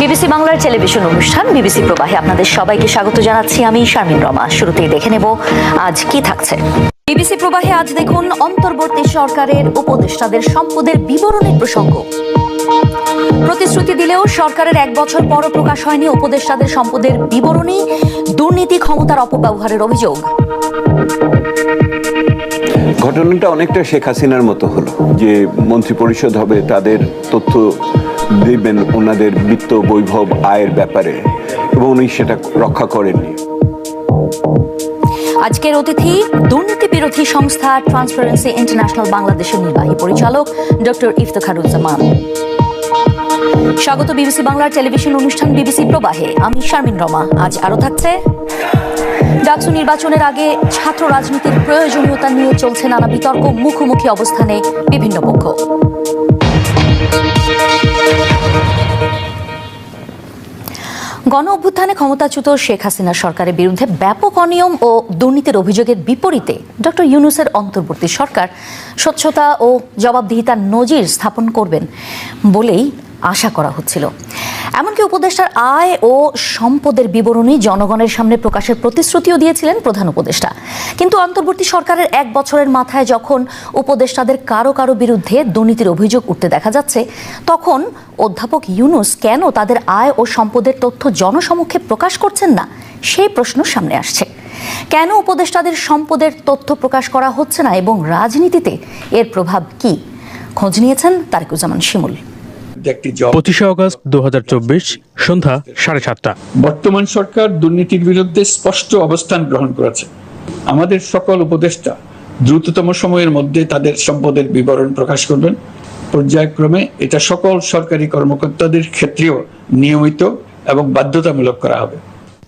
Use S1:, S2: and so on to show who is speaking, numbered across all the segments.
S1: BBC বাংলার television অনুষ্ঠান BBC প্রবাহে আপনাদের সবাইকে স্বাগত জানাচ্ছি আমি শারমিন রমা। শুরুতেই দেখে নেব আজ কি থাকছে। বিবিসি প্রবাহে আজ দেখুন অন্তর্বর্তী সরকারের উপদেষ্টাদের সম্পদের বিবরণের প্রসঙ্গ। প্রতিশ্রুতি দিলেও সরকারের এক বছর পরও প্রকাশ হয়নি উপদেষ্টাদের সম্পদের বিবরণী, দুর্নীতি, ক্ষমতার অপব্যবহারের অভিযোগ।
S2: ঘটনাটা অনেকটা শেখ হাসিনার মতো হলো, যে মন্ত্রী পরিষদ হবে, তাদের তথ্য দিবেন ওনাদের বিত্ত বৈভব আয়ের ব্যাপারে এবং উনি সেটা রক্ষা করেননি।
S1: আজকের অতিথি, দুর্নীতি বিরোধী সংস্থা ট্রান্সপারেন্সি ইন্টারন্যাশনাল বাংলাদেশের নির্বাহী পরিচালক ডক্টর ইফতেখারুজ্জামান। স্বাগত বিবিসি বাংলার টেলিভিশন অনুষ্ঠান বিবিসি প্রবাহে। আমি শারমিন রমা। আজ আরও থাকছে। ডাকসু নির্বাচনের আগে ছাত্র রাজনীতির প্রয়োজনীয়তা নিয়ে চলছে নানা বিতর্ক, মুখোমুখি অবস্থানে বিভিন্ন পক্ষ। গণ অভ্যুত্থানে ক্ষমতাচ্যুত শেখ হাসিনা সরকারের বিরুদ্ধে ব্যাপক অনিয়ম ও দুর্নীতির অভিযোগের বিপরীতে ডক্টর ইউনুসের অন্তর্বর্তী সরকার স্বচ্ছতা ও জবাবদিহিতার নজির স্থাপন করবেন বলেই আশা করা হচ্ছিল। এমনকি উপদেষ্টার আয় ও সম্পদের বিবরণী জনগণের সামনে প্রকাশের প্রতিশ্রুতিও দিয়েছিলেন প্রধান উপদেষ্টা। কিন্তু অন্তর্বর্তী সরকারের এক বছরের মাথায় যখন উপদেষ্টাদের কারও কারও বিরুদ্ধে দুর্নীতির অভিযোগ উঠতে দেখা যাচ্ছে, তখন অধ্যাপক ইউনুস কেন তাদের আয় ও সম্পদের তথ্য জনসমক্ষে প্রকাশ করছেন না? সেই প্রশ্ন সামনে আসছে। কেন উপদেষ্টাদের সম্পদের তথ্য প্রকাশ করা হচ্ছে না এবং রাজনীতিতে এর প্রভাব কি? খোঁজ নিয়েছেন তারেকুজ্জামান শিমুল।
S3: পঁচিশে অগস্ট দু সন্ধ্যা সাড়ে সাতটা।
S4: বর্তমান সরকার দুর্নীতির বিরুদ্ধে স্পষ্ট অবস্থান গ্রহণ করেছে। আমাদের সকল উপদেষ্টা দ্রুততম সময়ের মধ্যে তাদের সম্পদের বিবরণ প্রকাশ করবেন। পর্যায়ক্রমে এটা সকল সরকারি কর্মকর্তাদের ক্ষেত্রেও নিয়মিত এবং বাধ্যতামূলক করা হবে।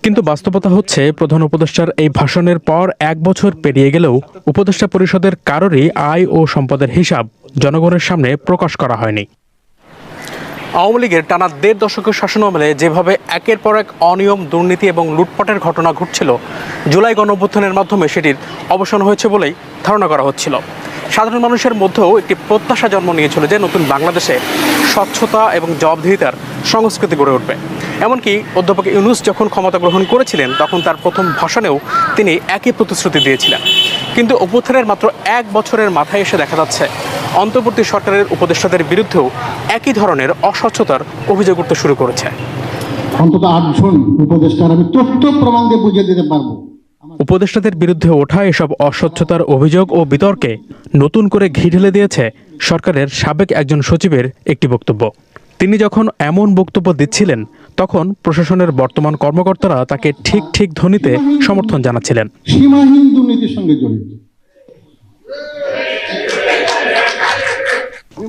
S3: কিন্তু বাস্তবতা হচ্ছে প্রধান উপদেষ্টার এই ভাষণের পর এক বছর পেরিয়ে গেলেও উপদেষ্টা পরিষদের কারোরই আয় ও সম্পদের হিসাব জনগণের সামনে প্রকাশ করা হয়নি। আওয়ামী লীগের টানা দেড় দশকের শাসনামলে যেভাবে একের পর এক অনিয়ম, দুর্নীতি এবং লুটপাটের ঘটনা ঘটছিল, জুলাই গণঅভ্যুত্থানের মাধ্যমে সেটির অবসান হয়েছে বলেই ধারণা করা হচ্ছিল। সাধারণ মানুষের মধ্যেও একটি প্রত্যাশা জন্ম নিয়েছিল যে নতুন বাংলাদেশে স্বচ্ছতা এবং জবাবদিহিতার সংস্কৃতি গড়ে উঠবে। এমনকি অধ্যাপক ইউনুস যখন ক্ষমতা গ্রহণ করেছিলেন, তখন তার প্রথম ভাষণেও তিনি একই প্রতিশ্রুতি দিয়েছিলেন। কিন্তু অভ্যুত্থানের মাত্র এক বছরের মাথায় এসে দেখা যাচ্ছে অন্তর্বর্তী সরকারের উপদেষ্টাদের বিরুদ্ধেও একই ধরনের অস্বচ্ছতার অভিযোগ উঠতে শুরু করেছে।
S5: অন্তত আটজন উপদেষ্টার আমি তথ্য প্রমাণ দিয়ে বুঝিয়ে দিতে পারব।
S3: উপদেষ্টাদের বিরুদ্ধে ওঠা এসব অস্বচ্ছতার অভিযোগ ও বিতর্কে নতুন করে ঘি ঢেলে দিয়েছে সরকারের সাবেক একজন সচিবের একটি বক্তব্য। তিনি যখন এমন বক্তব্য দিচ্ছিলেন তখন প্রশাসনের বর্তমান কর্মকর্তারা তাকে ঠিক ঠিক ধ্বনিতে সমর্থন জানাচ্ছিলেন।
S5: সীমাহীন দুর্নীতির সঙ্গে জড়িত।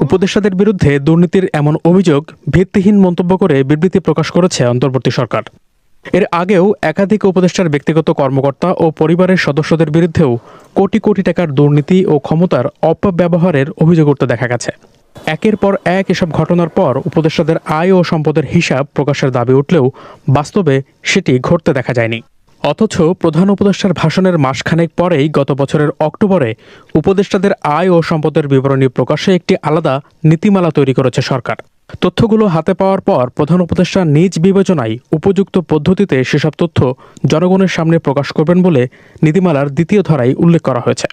S3: উপদেষ্টাদের বিরুদ্ধে দুর্নীতির এমন অভিযোগ ভিত্তিহীন মন্তব্য করে বিবৃতি প্রকাশ করেছে অন্তর্বর্তী সরকার। এর আগেও একাধিক উপদেষ্টার ব্যক্তিগত কর্মকর্তা ও পরিবারের সদস্যদের বিরুদ্ধেও কোটি কোটি টাকার দুর্নীতি ও ক্ষমতার অপব্যবহারের অভিযোগ উঠতে দেখা গেছে। একের পর এক এসব ঘটনার পর উপদেষ্টাদের আয় ও সম্পদের হিসাব প্রকাশের দাবি উঠলেও বাস্তবে সেটি ঘটতে দেখা যায়নি। অথচ প্রধান উপদেষ্টার ভাষণের মাসখানেক পরেই গত বছরের অক্টোবরে উপদেষ্টাদের আয় ও সম্পদের বিবরণী প্রকাশে একটি আলাদা নীতিমালা তৈরি করেছে সরকার। তথ্যগুলো হাতে পাওয়ার পর প্রধান উপদেষ্টা নিজ বিবেচনায় উপযুক্ত পদ্ধতিতে সেসব তথ্য জনগণের সামনে প্রকাশ করবেন বলে নীতিমালার দ্বিতীয় ধারায় উল্লেখ করা হয়েছে।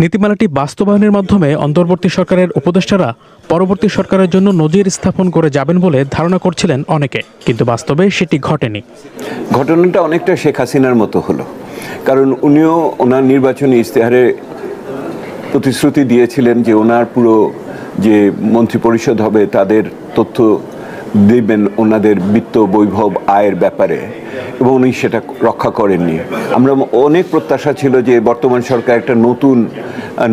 S3: নীতিমালাটি বাস্তবায়নের মাধ্যমে অন্তর্বর্তী সরকারের উপদেষ্টারা পরবর্তী সরকারের জন্য নজির স্থাপন করে যাবেন বলে ধারণা করছিলেন অনেকে, কিন্তু বাস্তবে সেটি ঘটেনি।
S2: ঘটনাটা অনেকটা শেখ হাসিনার মতো হলো। কারণ উনিও ওনার নির্বাচনী ইশতেহারে প্রতিশ্রুতি দিয়েছিলেন যে ওনার পুরো যে মন্ত্রী পরিষদ হবে, তাদের তথ্য দিবেন ওনাদের বিত্ত বৈভব আয়ের ব্যাপারে। এবং উনি সেটা রক্ষা করেননি। আমরা অনেক প্রত্যাশা ছিল যে বর্তমান সরকার একটা নতুন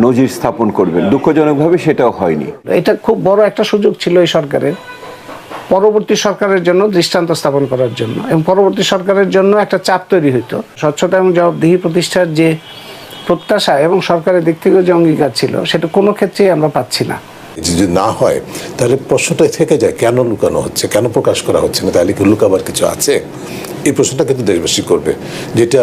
S2: নজির স্থাপন করবেন দুঃখজনকভাবে সেটাও হয়নি।
S6: এটা খুব বড় একটা সুযোগ ছিল এই সরকারের পরবর্তী সরকারের জন্য দৃষ্টান্ত স্থাপন করার জন্য এবং পরবর্তী সরকারের জন্য একটা চাপ তৈরি হইতো। স্বচ্ছতা এবং জবাবদিহি প্রতিষ্ঠার যে প্রত্যাশা এবং সরকারের দিক থেকেও যে অঙ্গীকার ছিল সেটা কোনো ক্ষেত্রেই আমরা পাচ্ছি না।
S7: যদি না হয় তাহলে প্রশ্নটাই থেকে যায় কেন লুকানো হচ্ছে কেন প্রকাশ করা হচ্ছে না? তাহলে কি লুকাবার কিছু আছে? এই প্রশ্নটা কিন্তু দেশবাসী করবে যেটা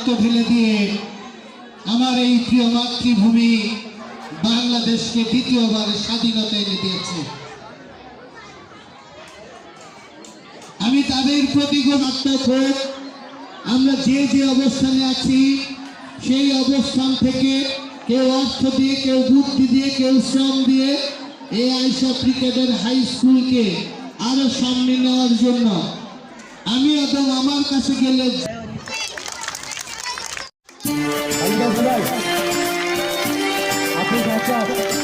S5: আত্ম ঢেলে দিয়ে আমার এই প্রিয় মাতৃভূমি বাংলাদেশকে দ্বিতীয়বার স্বাধীনতা এনে দিয়েছে। আমি তাদের প্রতি আমরা যে যে অবস্থানে আছি, সেই অবস্থান থেকে কেউ অর্থ দিয়ে, কেউ বুদ্ধি দিয়ে, কেউ শ্রম দিয়ে এই আইসা ক্রিকেটের হাই স্কুলকে আরও সামনে নেওয়ার জন্য আমি এবং আমার কাছে গেলে
S8: এরপরে